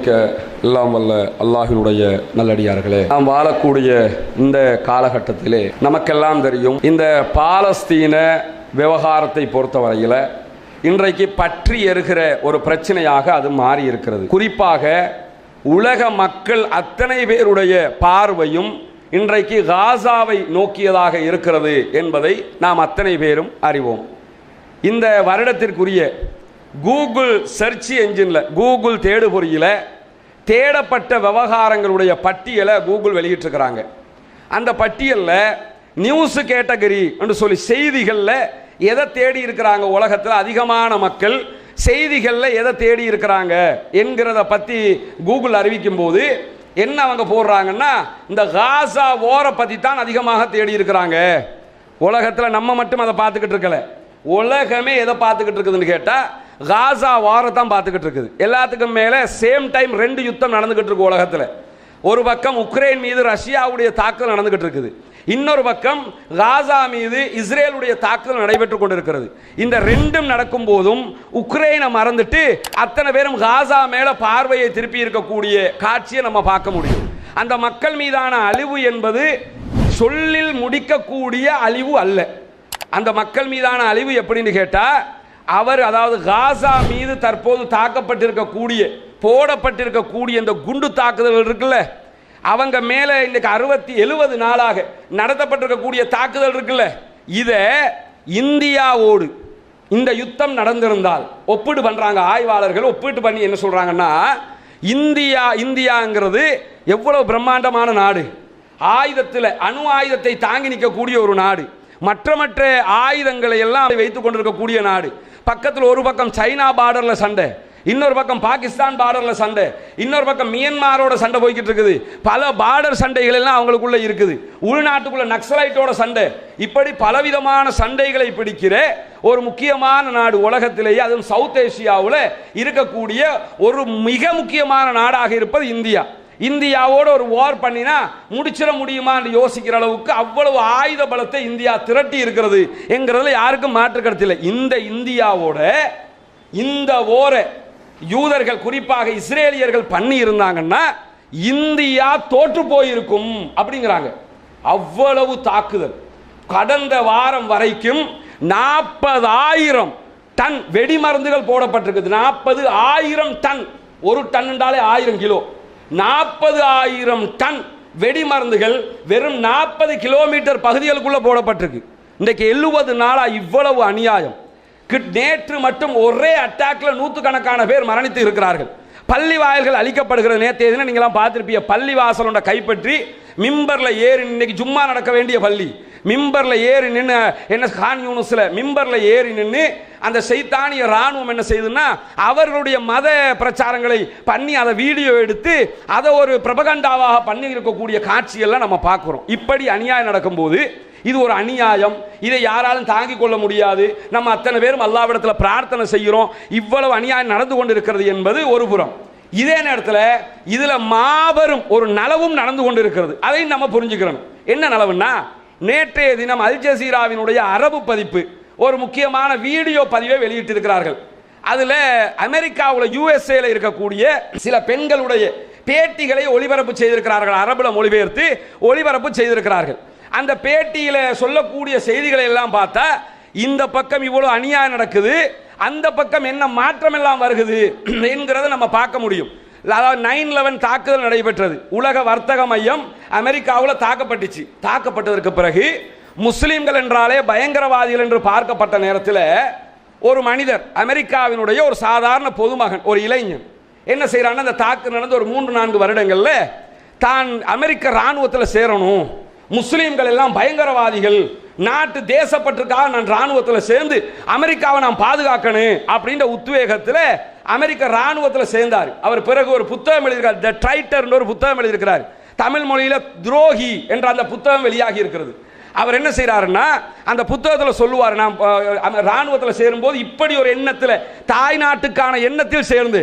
பாசமிக்க எல்லாம் வல்ல அல்லாஹினுடைய நல்லடியார்களே. நாம் வாழக்கூடிய இந்த காலகட்டத்திலே நமக்கெல்லாம் தெரியும் இந்த பாலஸ்தீன விவகாரத்தை பொறுத்தவரையில் இன்றைக்கு பற்றி எறுகிற ஒரு பிரச்சனையாக அது மாறி இருக்கிறது. குறிப்பாக உலக மக்கள் அத்தனை பேருடைய பார்வையும் இன்றைக்கு காசாவை நோக்கியதாக இருக்கிறது என்பதை நாம் அத்தனை பேரும் அறிவோம். இந்த வருடத்திற்குரிய கூகுள் சர்ச் என்ஜினில் கூகுள் தேடுபொறியில் தேடப்பட்ட விவகாரங்களுடைய பட்டியலை கூகுள் வெளியிட்டிருக்கிறாங்க. அந்த பட்டியலில் நியூஸ் கேட்டகரி என்று சொல்லி செய்திகளில் எதை தேடி இருக்கிறாங்க உலகத்தில் அதிகமான மக்கள் செய்திகளில் எதை தேடி இருக்கிறாங்க என்கிறத பற்றி கூகுள் அறிவிக்கும் போது என்ன அவங்க போடுறாங்கன்னா இந்த காசா ஓரை பற்றி தான் அதிகமாக தேடி இருக்கிறாங்க. உலகத்தில் நம்ம மட்டும் அதை பார்த்துக்கிட்டு இருக்கல. உலகமே எதை பார்த்துக்கிட்டு இருக்குதுன்னு கேட்டால் காசா வாரத்தான் பார்த்துக்கிட்டு இருக்குது. எல்லாத்துக்கும் மேலே சேம் டைம் ரெண்டு யுத்தம் நடந்துக்கிட்டு இருக்கு உலகத்தில். ஒரு பக்கம் உக்ரைன் மீது ரஷ்யாவுடைய தாக்குதல் நடந்துகிட்டு இருக்குது. இன்னொரு பக்கம் காசா மீது இஸ்ரேலுடைய தாக்குதல் நடைபெற்று கொண்டிருக்கிறது. இந்த ரெண்டும் நடக்கும் போதும் உக்ரைனை மறந்துட்டு அத்தனை பேரும் காசா மேல பார்வையை திருப்பி இருக்கக்கூடிய காட்சியை நம்ம பார்க்க முடியும். அந்த மக்கள் மீதான அழிவு என்பது சொல்லில் முடிக்கக்கூடிய அழிவு அல்ல. அந்த மக்கள் மீதான அழிவு எப்படின்னு கேட்டால் அவர் அதாவது காசா மீது தற்போது தாக்கப்பட்டிருக்கக்கூடிய போடப்பட்டிருக்கக்கூடிய இந்த குண்டு தாக்குதல் இருக்குல்ல அவங்க மேலே இன்னைக்கு அறுபத்தி எழுபது நாளாக நடத்தப்பட்டிருக்கக்கூடிய தாக்குதல் இருக்குல்ல இதை இந்தியாவோடு இந்த யுத்தம் நடந்திருந்தால் ஒப்பீடு பண்ணுறாங்க ஆய்வாளர்கள் ஒப்பீட்டு பண்ணி என்ன சொல்கிறாங்கன்னா இந்தியா இந்தியாங்கிறது எவ்வளவு பிரம்மாண்டமான நாடு. ஆயுதத்தில் அணு ஆயுதத்தை தாங்கி நிற்கக்கூடிய ஒரு நாடு. மற்ற மற்ற ஆயுதங்களை எல்லாம் வைத்து கொண்டிருக்கக்கூடிய நாடு. பக்கத்தில் ஒரு பக்கம் சைனா பார்டரில் சண்டை இன்னொரு பக்கம் பாகிஸ்தான் பார்டரில் சண்டை இன்னொரு பக்கம் மியன்மாரோட சண்டை போய்கிட்டு இருக்குது. பல பார்டர் சண்டைகள் எல்லாம் அவங்களுக்குள்ள இருக்குது. உள்நாட்டுக்குள்ள நக்சலைட்டோட சண்டை. இப்படி பலவிதமான சண்டைகளை பிடிக்கிற ஒரு முக்கியமான நாடு உலகத்திலேயே அதுவும் சவுத் ஏசியாவில் இருக்கக்கூடிய ஒரு மிக முக்கியமான நாடாக இருப்பது இந்தியா. இந்தியாவோட ஒரு வார் பண்ணினா முடிச்சிட முடியுமான்னு யோசிக்கிற அளவுக்கு அவ்வளவு ஆயுத பலத்தை இந்தியா திரட்டி இருக்கிறது என்கிறதுல யாருக்கும் மாற்று கருத்து இந்த இந்தியாவோட இந்த ஓரை யூதர்கள் குறிப்பாக இஸ்ரேலியர்கள் பண்ணி இருந்தாங்கன்னா இந்தியா தோற்று போயிருக்கும் அப்படிங்கிறாங்க. அவ்வளவு தாக்குதல். கடந்த வாரம் வரைக்கும் நாற்பதாயிரம் டன் வெடிமருந்துகள் போடப்பட்டிருக்குது. நாற்பது ஆயிரம் டன். ஒரு டன்னுண்டாலே ஆயிரம் கிலோ. நாற்பது ஆயிரம் டன் வெடிமருந்துகள் வெறும் நாற்பது கிலோமீட்டர் பகுதிகளுக்குள்ளே போடப்பட்டிருக்கு. இன்றைக்கு எழுபது நாளாக இவ்வளவு அநியாயம். கிட்- நேற்று மட்டும் ஒரே அட்டாக்ல நூற்றுக்கணக்கான பேர் மரணித்து இருக்கிறார்கள். பள்ளி வாயில்கள் அழிக்கப்படுகிற நேற்று தினம் நீங்களாம் பார்த்துருப்பீங்க. பள்ளி வாசலோட கைப்பற்றி மிம்பரில் ஏறி இன்னைக்கு சும்மா நடக்க வேண்டிய பள்ளி. மிம்பரில் ஏறி நின்று என்ன கான் யூனுஸில் மிம்பரில் ஏறி நின்று அந்த சைத்தானிய ராணுவம் என்ன செய்யுதுன்னா அவர்களுடைய மத பிரச்சாரங்களை பண்ணி அதை வீடியோ எடுத்து அதை ஒரு பிரபகண்டாவாக பண்ணி இருக்கக்கூடிய காட்சியெல்லாம் நம்ம பார்க்குறோம். இப்படி அநியாயம் நடக்கும்போது இது ஒரு அநியாயம். இதை யாராலும் தாங்கிக் கொள்ள முடியாது. நம்ம அத்தனை பேரும் அல்லாவிடத்தில் பிரார்த்தனை செய்கிறோம். இவ்வளவு அநியாயம் நடந்து கொண்டு இருக்கிறது என்பது ஒரு புறம். இதே நேரத்தில் இதில் மாபெரும் ஒரு நலவும் நடந்து கொண்டு இருக்கிறது அதையும் நம்ம புரிஞ்சுக்கிறோம் என்ன நலவுன்னா நேற்றைய தினம் அல் ஜசீராவினுடைய அரபு பதிப்பு ஒரு முக்கியமான வீடியோ பதிவை வெளியிட்டிருக்கிறார்கள். அதில் அமெரிக்காவில் யூஎஸ்ஏல இருக்கக்கூடிய சில பெண்களுடைய பேட்டிகளை ஒளிபரப்பு செய்திருக்கிறார்கள். அரபுல மொழிபெயர்த்து ஒளிபரப்பு செய்திருக்கிறார்கள். அந்த பேட்டியில் சொல்லக்கூடிய செய்திகளை எல்லாம் பார்த்தா இந்த பக்கம் இவ்வளோ அநியாயம் நடக்குது அந்த பக்கம் என்ன மாற்றம் எல்லாம் வருகுது என்கிறத நம்ம பார்க்க முடியும். அதாவது நைன் லெவன் தாக்குதல் நடைபெற்றது. உலக வர்த்தக மையம் அமெரிக்காவில் தாக்கப்பட்டுச்சு. தாக்கப்பட்டதற்கு பிறகு முஸ்லீம்கள் என்றாலே பயங்கரவாதிகள் என்று பார்க்கப்பட்ட நேரத்தில் ஒரு மனிதர் அமெரிக்காவினுடைய ஒரு சாதாரண பொதுமகன் ஒரு இளைஞன் என்ன செய்கிறான்னா அந்த தாக்கு நடந்த ஒரு மூன்று நான்கு வருடங்களில் தான் அமெரிக்க ராணுவத்தில் சேரணும். முஸ்லீம்கள் எல்லாம் பயங்கரவாதிகள் நாட்டு தேசப்பற்றுக்காக நான் ராணுவத்தில் சேர்ந்து அமெரிக்காவை நான் பாதுகாக்கணும் அப்படின்ற உத்வேகத்தில் அமெரிக்க ராணுவத்தில் சேர்ந்தார். அவர் பிறகு ஒரு புத்தகம் எழுதியிருக்கார். த ட்ரைட்டர்னு ஒரு புத்தகம் எழுதியிருக்கிறார். தமிழ் மொழியில் துரோகி என்ற அந்த புத்தகம் வெளியாகி இருக்கிறது. அவர் என்ன செய்கிறாருன்னா அந்த புத்தகத்தில் சொல்லுவார் நான் அஹ், ராணுவத்தில் சேரும்போது இப்படி ஒரு எண்ணத்தில் தாய் நாட்டுக்கான எண்ணத்தில் சேர்ந்து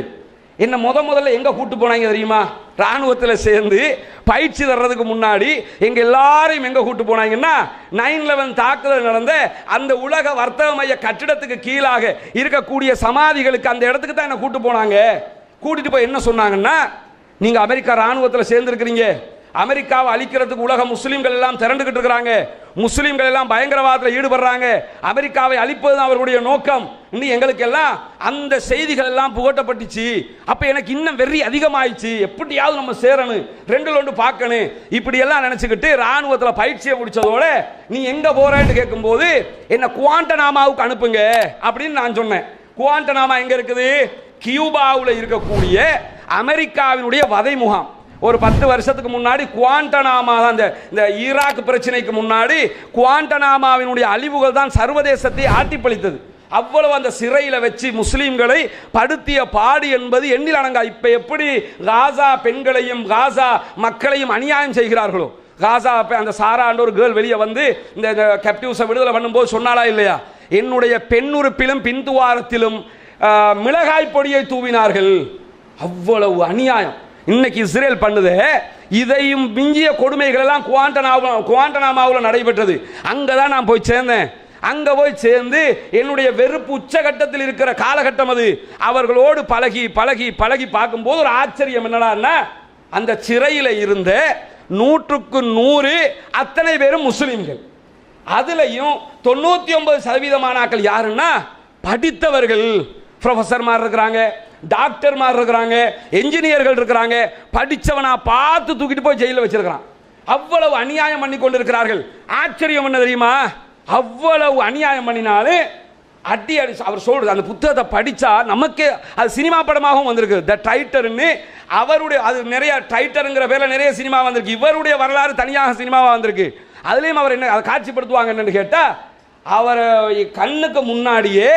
என்ன முத முதல்ல எங்கே கூட்டு போனாங்க தெரியுமா? ராணுவத்தில் சேர்ந்து பயிற்சி தர்றதுக்கு முன்னாடி எங்கள் எல்லாரையும் எங்கே கூட்டு போனாங்கன்னா நைன் லெவன் தாக்குதல் நடந்த அந்த உலக வர்த்தக மைய கட்டிடத்துக்கு கீழாக இருக்கக்கூடிய சமாதிகளுக்கு அந்த இடத்துக்கு தான் என்னை கூட்டு போனாங்க. கூட்டிகிட்டு போய் என்ன சொன்னாங்கன்னா நீங்கள் அமெரிக்கா ராணுவத்தில் சேர்ந்துருக்கிறீங்க. அமெரிக்காவை அழிக்கிறதுக்கு உலக முஸ்லீம்கள் எல்லாம் திரண்டுகிட்டு இருக்கிறாங்க. முஸ்லீம்கள் எல்லாம் பயங்கரவாதத்தில் ஈடுபடுறாங்க. அமெரிக்காவை அழிப்பது அவர்களுடைய நோக்கம். இன்னும் எங்களுக்கு எல்லாம் அந்த செய்திகள் எல்லாம் புகட்டப்பட்டுச்சு. அப்போ எனக்கு இன்னும் வெறி அதிகமாயிடுச்சு. எப்படியாவது நம்ம சேரணும். ரெண்டு ஒன்று பார்க்கணும். இப்படி எல்லாம் நினைச்சுக்கிட்டு ராணுவத்தில் பயிற்சியை முடித்ததோட நீ எங்கே போகிறேன்னு கேட்கும்போது என்னை குவாண்டனாமாவுக்கு அனுப்புங்க. அப்படின்னு நான் சொன்னேன். குவாண்டனாமா எங்கே இருக்குது? கியூபாவில் இருக்கக்கூடிய அமெரிக்காவினுடைய வதை முகாம் ஒரு பத்து வருஷத்துக்கு முன்னாடி குவாண்டனாமா தான் இந்த இந்த ஈராக் பிரச்சனைக்கு முன்னாடி குவாண்டனாமாவினுடைய அழிவுகள் தான் சர்வதேசத்தை ஆட்டிப்பளித்தது அவ்வளவு அந்த சிறையில் வச்சு முஸ்லீம்களை படுத்திய பாடு என்பது எண்ணில் அடங்கா. இப்போ எப்படி காசா பெண்களையும் காசா மக்களையும் அநியாயம் செய்கிறார்களோ? காசா அந்த சாரான்ற ஒரு கேர்ள் வெளியே வந்து இந்த கேப்டிவ்ஸை விடுதலை பண்ணும்போது சொன்னாலா இல்லையா? என்னுடைய பெண்ணுறுப்பிலும் பின்துவாரத்திலும் மிளகாய் பொடியை தூவினார்கள். அவ்வளவு அநியாயம். இன்னைக்கு இஸ்ரேல் பண்ணுது இதையும் மிஞ்சிய கொடுமைகள் எல்லாம் குவாண்டனாமா குவாண்டனாமாவில் நடைபெற்றது. அங்கே தான் நான் போய் சேர்ந்தேன். அங்க போய் சேர்ந்து என்னுடைய வெறுப்பு உச்சகட்டத்தில் இருக்கிற காலகட்டம் அது. அவர்களோடு பழகி பழகி பழகி பார்க்கும்போது ஒரு ஆச்சரியம் என்னடான்னா அந்த சிறையில் இருந்த நூற்றுக்கு நூறு அத்தனை பேரும் முஸ்லிம்கள். அதுலேயும் தொண்ணூற்றி ஒன்பது சதவீதமானாக்கள் யாருன்னா படித்தவர்கள் ப்ரொஃபஸர்மார் இருக்கிறாங்க. டாக்டர்மார் இருக்கிறாங்க என்ஜினியர்கள் இருக்கிறாங்க படித்தவனாக பார்த்து தூக்கிட்டு போய் ஜெயிலில் வச்சிருக்கிறான். அவ்வளவு அநியாயம் பண்ணி கொண்டிருக்கிறார்கள். ஆச்சரியம் என்ன தெரியுமா? அவ்வளவு அநியாயம் பண்ணினாலும் அடி அடி அவர் சொல்றது அந்த புத்தகத்தை படித்தா நமக்கு அது சினிமா படமாகவும் வந்திருக்கு த டைட்டர்னு அவருடைய அது நிறைய டைட்டருங்கிற பேரில் நிறைய சினிமா வந்திருக்கு. இவருடைய வரலாறு தனியாக சினிமாவாக வந்திருக்கு. அதுலேயும் அவர் என்ன அதை காட்சிப்படுத்துவாங்க என்னன்னு கேட்டால் அவர் கண்ணுக்கு முன்னாடியே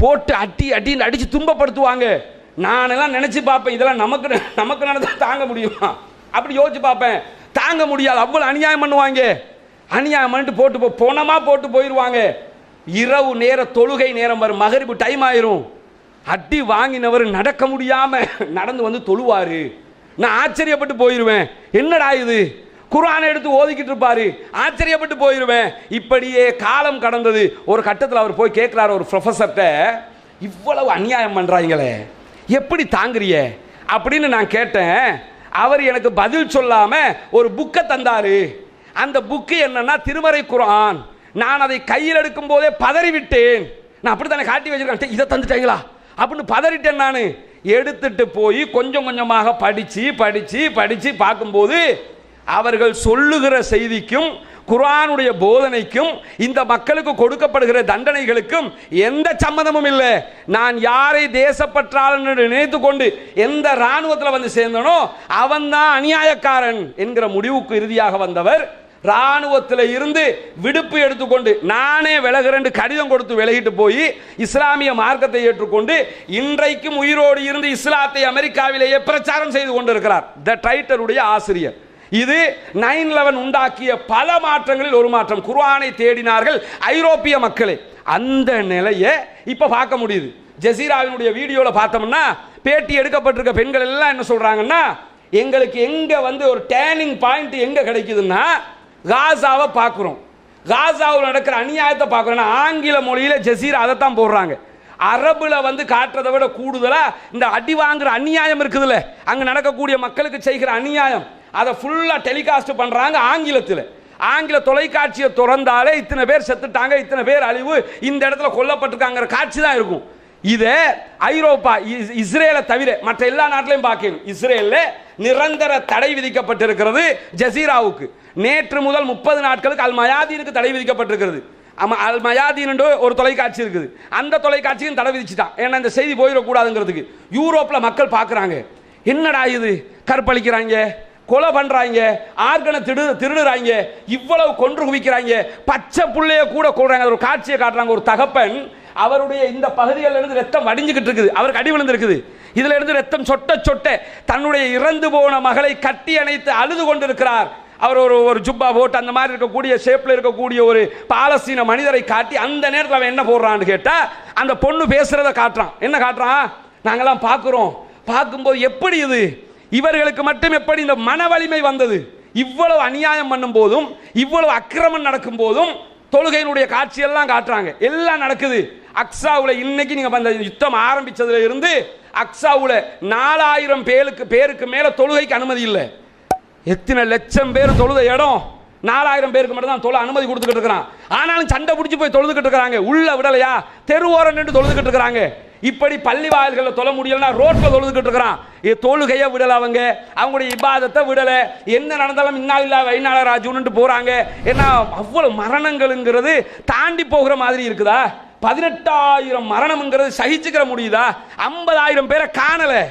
போட்டு அட்டி அட்டின்னு அடித்து துன்பப்படுத்துவாங்க. நானெல்லாம் நினச்சி பார்ப்பேன் இதெல்லாம் நமக்கு நமக்கு நடந்தால் தாங்க முடியுமா? அப்படி யோசிச்சு பார்ப்பேன். தாங்க முடியாது அவ்வளோ அநியாயம் பண்ணுவாங்க. அநியாயம் பண்ணிட்டு போட்டு போ போனமாக போட்டு போயிடுவாங்க இரவு நேர தொழுகை நேரம் வரும் மகரிப்பு டைம் ஆயிரும். அட்டி வாங்கினவர் நடக்க முடியாமல் நடந்து வந்து தொழுவார். நான் ஆச்சரியப்பட்டு போயிடுவேன் என்னடா இது? குரானை எடுத்து ஓதிக்கிட்டு இருப்பாரு. ஆச்சரியப்பட்டு போயிருவேன். இப்படியே காலம் கடந்தது. ஒரு கட்டத்தில் அவர் போய் கேட்குறாரு ஒரு ப்ரொஃபஸர்கிட்ட இவ்வளவு அநியாயம் பண்ணுறாங்களே எப்படி தாங்குறிய? அப்படின்னு நான் கேட்டேன். அவர் எனக்கு பதில் சொல்லாமல் ஒரு புக்கை தந்தாரு. அந்த புக்கு என்னன்னா திருமறை குரான் நான் அதை கையில் எடுக்கும் போதே பதறிவிட்டேன். நான் அப்படி தானே காட்டி வச்சிருக்கேன். இதை தந்துட்டீங்களா அப்படின்னு பதறிட்டேன் நான். எடுத்துட்டு போய் கொஞ்சம் கொஞ்சமாக படித்து படித்து படித்து பார்க்கும்போது அவர்கள் சொல்லுகிற செய்திக்கும் குர்ஆனுடைய போதனைக்கும் இந்த மக்களுக்கு கொடுக்கப்படுகிற தண்டனைகளுக்கும் எந்த சம்மதமும் இல்லை. நான் யாரை தேசப்பற்றாளன் என்று நினைத்து கொண்டு எந்த இராணுவத்தில் வந்து சேர்ந்தனோ அவன்தான் அநியாயக்காரன் என்கிற முடிவுக்கு இறுதியாக வந்தவர். ராணுவத்தில் இருந்து விடுப்பு எடுத்துக்கொண்டு நானே விலகிறேன் கடிதம் கொடுத்து விலகிட்டு போய் இஸ்லாமிய மார்க்கத்தை ஏற்றுக்கொண்டு இன்றைக்கும் உயிரோடு இருந்து இஸ்லாத்தை அமெரிக்காவிலேயே பிரச்சாரம் செய்து கொண்டிருக்கிறார். த டைட்டருடைய ஆசிரியர். இது நைன் லெவன் உண்டாக்கிய பல மாற்றங்களில் ஒரு மாற்றம். குர்ஆனை தேடினார்கள் ஐரோப்பிய மக்களே. அந்த நிலையை இப்போ பார்க்க முடியுது. ஜசீராவினுடைய வீடியோவில் பார்த்தோம்னா பேட்டி எடுக்கப்பட்டிருக்க பெண்கள் எல்லாம் என்ன சொல்கிறாங்கன்னா எங்களுக்கு எங்கே வந்து ஒரு டேர்னிங் பாயிண்ட் எங்கே கிடைக்குதுன்னா காசாவை பார்க்குறோம். காசாவில் நடக்கிற அநியாயத்தை பார்க்குறோம். ஆங்கில மொழியில் ஜசீரா தான் போடுறாங்க. அரபில் வந்து காட்டுறதை விட கூடுதலாக இந்த அடி வாங்குற அநியாயம் இருக்குதுல்ல. அங்கே நடக்கக்கூடிய மக்களுக்கு செய்கிற அநியாயம். அதை ஃபுல்லாக டெலிகாஸ்ட் பண்ணுறாங்க ஆங்கிலத்தில். ஆங்கில தொலைக்காட்சியை திறந்தாலே இத்தனை பேர் செத்துட்டாங்க இத்தனை பேர் அழிவு இந்த இடத்துல கொல்லப்பட்டிருக்காங்கிற காட்சி தான் இருக்கும். இதை ஐரோப்பா இஸ்- இஸ்ரேலை தவிர மற்ற எல்லா நாட்டிலையும் பார்க்கணும். இஸ்ரேலில் நிரந்தர தடை விதிக்கப்பட்டிருக்கிறது ஜசீராவுக்கு. நேற்று முதல் முப்பது நாட்களுக்கு அல் மயாதீனுக்கு தடை விதிக்கப்பட்டிருக்கிறது. ஆமாம் அல் மயாதீன் ஒரு தொலைக்காட்சி இருக்குது. அந்த தொலைக்காட்சியும் தடை விதிச்சிட்டான். ஏன்னா இந்த செய்தி போயிடக்கூடாதுங்கிறதுக்கு. யூரோப்பில் மக்கள் பார்க்குறாங்க. என்னடா இது? கற்பழிக்கிறாங்க. கொலை பண்றாங்க ஆர்கனை திடு திருடுறாங்க இவ்வளவு கொன்று குவிக்கிறாங்க. பச்சை புள்ளைய கூட கொள்றாங்க ஒரு காட்சியை காட்டுறாங்க. ஒரு தகப்பன் அவருடைய இந்த பகுதிகளில் இருந்து ரத்தம் வடிஞ்சுக்கிட்டு இருக்குது. அவருக்கு அடி விழுந்திருக்குது. இதுல இருந்து ரத்தம் சொட்ட சொட்ட தன்னுடைய இறந்து போன மகளை கட்டி அணைத்து அழுது கொண்டிருக்கிறார். அவர் ஒரு ஒரு ஜுப்பா போட்டு அந்த மாதிரி இருக்கக்கூடிய ஷேப்பில் இருக்கக்கூடிய ஒரு பாலஸ்தீன மனிதரை காட்டி அந்த நேரத்தில் அவன் என்ன போடுறான்னு கேட்டால் அந்த பொண்ணு பேசுகிறத காட்டுறான். என்ன காட்டுறான்? நாங்கள்லாம் பார்க்குறோம். பார்க்கும்போது எப்படி இது? இவர்களுக்கு மட்டும் எப்படி இந்த மன வலிமை வந்தது? இவ்வளவு அநியாயம் பண்ணும் போதும் இவ்வளவு அக்கிரமம் நடக்கும் போதும் தொழுகையினுடைய காட்சியெல்லாம் காட்டுறாங்க. எல்லாம் நடக்குது. அக்ஸாவுல இன்னைக்கு நீங்க அந்த யுத்தம் ஆரம்பிச்சதுல இருந்து அக்ஸாவுல நாலாயிரம் பேருக்கு பேருக்கு மேல தொழுகைக்கு அனுமதி இல்லை. எத்தனை லட்சம் பேர் தொழுத இடம்? நாலாயிரம் பேருக்கு மட்டும் தான் தொழ அனுமதி கொடுத்துக்கிட்டு இருக்கிறான். ஆனாலும் சண்டை பிடிச்சி போய் தொழுதுகிட்டு இருக்கிறாங்க. உள்ள விடலையா? தெருவோரம் நின்று தொழுதுகிட்டு இருக்கிறாங்க. இப்படி பள்ளி வாயில்களில் தொழ முடியலன்னா ரோட்டில் தொழுதுகிட்டு இருக்கிறான். இது தொழுகையை விடலை அவங்க. அவங்களுடைய இபாதத்தை விடலை. என்ன நடந்தாலும் இன்னா இல்லா வைநாள ராஜுன்னு போகிறாங்க ஏன்னா அவ்வளோ மரணங்கள்ங்கிறது தாண்டி போகிற மாதிரி இருக்குதா? பதினெட்டாயிரம் மரணம்ங்கிறது சகிச்சுக்கிற முடியுதா? ஐம்பதாயிரம் பேரை காணலை.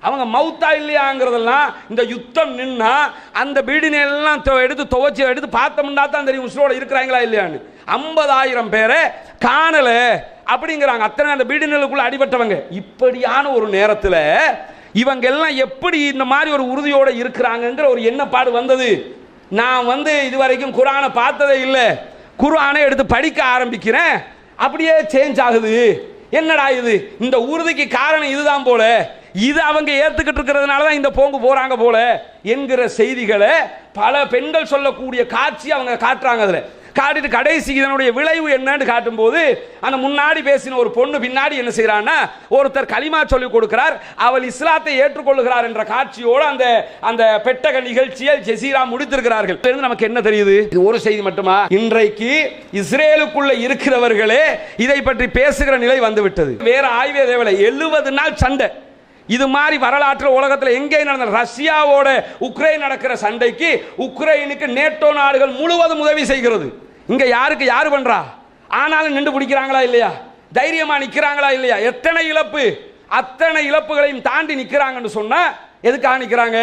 அவங்க மவுத்தா இல்லையாங்கிறதெல்லாம் இந்த யுத்தம் நின்னா அந்த பீடினை எல்லாம் எடுத்து துவைச்சி எடுத்து பார்த்தோம்னா தான் தெரியும். உசுரோட இருக்கிறாங்களா இல்லையான்னு. ஐம்பதாயிரம் பேரை காணல. அப்படிங்கிறாங்க. அத்தனை அந்த பீடினலுக்குள்ள அடிபட்டவங்க. இப்படியான ஒரு நேரத்தில் இவங்க எல்லாம் எப்படி இந்த மாதிரி ஒரு உறுதியோடு இருக்கிறாங்கங்கிற ஒரு எண்ணப்பாடு வந்தது. நான் வந்து இதுவரைக்கும் குரானை பார்த்ததே இல்லை. குர்ஆனை எடுத்து படிக்க ஆரம்பிக்கிறேன். அப்படியே சேஞ்ச் ஆகுது. என்னடா இது? இந்த உறுதிக்கு காரணம் இதுதான் போல. இது அவங்க ஏற்றுக்கிட்டு இருக்கிறதுனால தான் இந்த போங்கு போகிறாங்க போல என்கிற செய்திகளை பல பெண்கள் சொல்லக்கூடிய காட்சி அவங்க காட்டுறாங்க அதில். காட்டிட்டு கடைசி இதனுடைய விளைவு என்னன்னு காட்டும்போது அந்த முன்னாடி பேசின ஒரு பொண்ணு பின்னாடி என்ன செய்கிறான்னா ஒருத்தர் களிமா சொல்லி கொடுக்கிறார். அவள் இஸ்லாத்தை ஏற்றுக்கொள்கிறார் என்ற காட்சியோடு அந்த அந்த பெட்டக நிகழ்ச்சியை ஜெசீரா முடித்திருக்கிறார்கள். நமக்கு என்ன தெரியுது? இது ஒரு செய்தி மட்டுமா? இன்றைக்கு இஸ்ரேலுக்குள்ள இருக்கிறவர்களே இதை பற்றி பேசுகிற நிலை வந்துவிட்டது. வேற ஆய்வே தேவையில்லை. எழுபது நாள் சண்டை. இது மாதிரி வரலாற்றில் உலகத்தில் எங்கே நடந்த ரஷ்யாவோட உக்ரைன் நடக்கிற சண்டைக்கு உக்ரைனுக்கு நேட்டோ நாடுகள் முழுவதும் உதவி செய்கிறது. இங்கே யாருக்கு யார் பண்ணுறா ஆனாலும் நின்று பிடிக்கிறாங்களா இல்லையா? தைரியமாக நிற்கிறாங்களா இல்லையா? எத்தனை இழப்பு? அத்தனை இழப்புகளையும் தாண்டி நிற்கிறாங்கன்னு சொன்னால் எதுக்காக நிற்கிறாங்க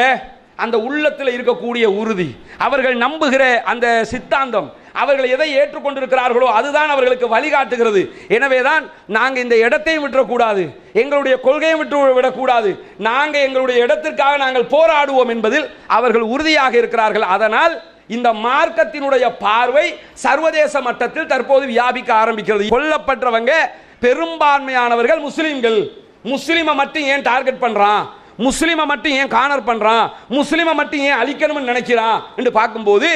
அந்த உள்ளத்தில் இருக்கக்கூடிய உறுதி. அவர்கள் நம்புகிற அந்த சித்தாந்தம். அவர்கள் எதை ஏற்றுக்கொண்டிருக்கிறார்களோ அதுதான் அவர்களுக்கு வழிகாட்டுகிறது. எனவே தான் நாங்கள் இந்த இடத்தையும் விட்டுறக்கூடாது. எங்களுடைய கொள்கையும் விட்டு விடக்கூடாது. நாங்கள் எங்களுடைய இடத்திற்காக நாங்கள் போராடுவோம் என்பதில் அவர்கள் உறுதியாக இருக்கிறார்கள். அதனால் இந்த மார்க்கத்தினுடைய பார்வை சர்வதேச மட்டத்தில் தற்போது வியாபிக்க ஆரம்பிக்கிறது. கொல்லப்பட்டவங்க பெரும்பான்மையானவர்கள் முஸ்லீம்கள். முஸ்லீமை மட்டும் ஏன் டார்கெட் பண்றான்? முஸ்லீமை மட்டும் ஏன் கார்னர் பண்றான்? முஸ்லீமை மட்டும் ஏன் அழிக்கணும்னு நினைக்கிறான்? என்று பார்க்கும்போது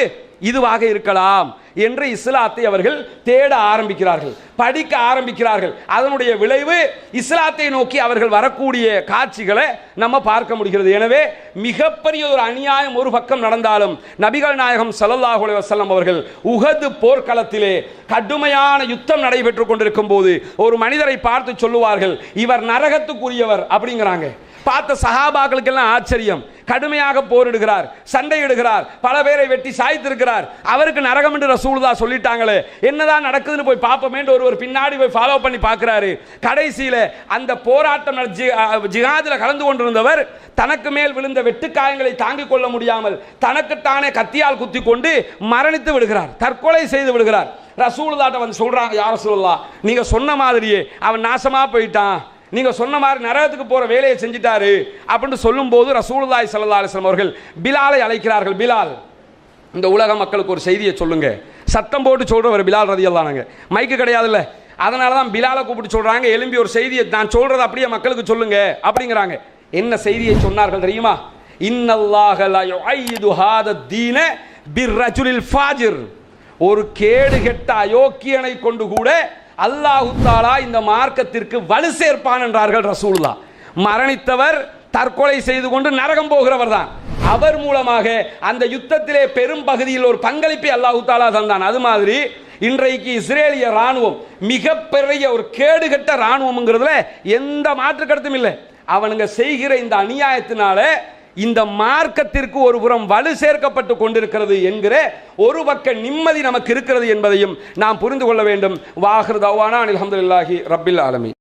இதுவாக இருக்கலாம் என்று இஸ்லாத்தை அவர்கள் தேட ஆரம்பிக்கிறார்கள். படிக்க ஆரம்பிக்கிறார்கள். அதனுடைய விளைவு இஸ்லாத்தை நோக்கி அவர்கள் வரக்கூடிய காட்சிகளை நம்ம பார்க்க முடிகிறது. எனவே மிகப்பெரிய ஒரு அநியாயம் ஒரு பக்கம் நடந்தாலும் நபிகள் நாயகம் ஸல்லல்லாஹு அலைஹி அவர்கள் உகது போர்க்களத்திலே கடுமையான யுத்தம் நடைபெற்றுக் கொண்டிருக்கும் போது ஒரு மனிதரை பார்த்து சொல்லுவார்கள் இவர் நரகத்துக்குரியவர் அப்படிங்கிறாங்க. பார்த்த சஹாபாக்களுக்கெல்லாம் ஆச்சரியம். கடுமையாக போரிடுகிறார் சண்டையிடுகிறார் பல பேரை வெட்டி சாய்த்திருக்கிறார். அவருக்கு நரகம் என்று ரசூலுதா சொல்லிட்டாங்களே என்னதான் நடக்குதுன்னு போய் பார்ப்போமேன்னு ஒருவர் பின்னாடி போய் ஃபாலோ பண்ணி பார்க்குறாரு. கடைசியில் அந்த போராட்டம் நட- ஜி- ஜிஹாதில் கலந்து கொண்டிருந்தவர் தனக்கு மேல் விழுந்த வெட்டுக்காயங்களை தாங்கிக் கொள்ள முடியாமல் தனக்குத்தானே கத்தியால் குத்தி கொண்டு மரணித்து விடுகிறார். தற்கொலை செய்து விடுகிறார். ரசூலுதாட்ட வந்து சொல்கிறாங்க யார சொல்லலாம் நீங்கள் சொன்ன மாதிரியே அவன் நாசமா போயிட்டான். நீங்கள் சொன்ன மாதிரி நரகத்துக்கு போகிற வேலையை செஞ்சிட்டாரு. அப்படின்னு சொல்லும்போது ரசூலுல்லாஹி சல்லா அலிஸ்லாம் அவர்கள் பிலாலை அழைக்கிறார்கள் பிலால். இந்த உலக மக்களுக்கு ஒரு செய்தியை சொல்லுங்கள் சத்தம் போட்டு சொல்கிறவர் பிலால் ரதியல்லானுங்க மைக்கு கிடையாதுல்ல. அதனால தான் பிலாலை கூப்பிட்டு சொல்கிறாங்க எலும்பி ஒரு செய்தியை நான் சொல்கிறத அப்படியே மக்களுக்கு சொல்லுங்க அப்படிங்கிறாங்க. என்ன செய்தியை சொன்னார்கள் தெரியுமா? இன்னல்லாஹ தீன ஒரு கேடு கெட்ட அயோக்கியனை கொண்டு கூட அல்லாஹு தாலா இந்த மார்க்கத்திற்கு வலு சேர்ப்பான் என்றார்கள் ரசூல்லா மரணித்தவர் தற்கொலை செய்து கொண்டு நரகம் போகிறவர் தான் அவர் மூலமாக அந்த யுத்தத்திலே பெரும் பகுதியில் ஒரு பங்களிப்பை அல்லாஹு தாலா தந்தான். அது மாதிரி இன்றைக்கு இஸ்ரேலிய ராணுவம் மிகப்பெரிய ஒரு கேடுகட்ட ராணுவம்ங்கிறதுல எந்த மாற்று கருத்தும் இல்லை. அவனுங்க செய்கிற இந்த அநியாயத்தினால இந்த மார்க்கத்திற்கு ஒரு புறம் வலு சேர்க்கப்பட்டு கொண்டிருக்கிறது என்கிற ஒரு பக்க நிம்மதி நமக்கு இருக்கிறது என்பதையும் நாம் புரிந்து கொள்ள வேண்டும். வாஹிர் தவானா அல்ஹம்துலில்லாஹி ரப்பில் ஆலமி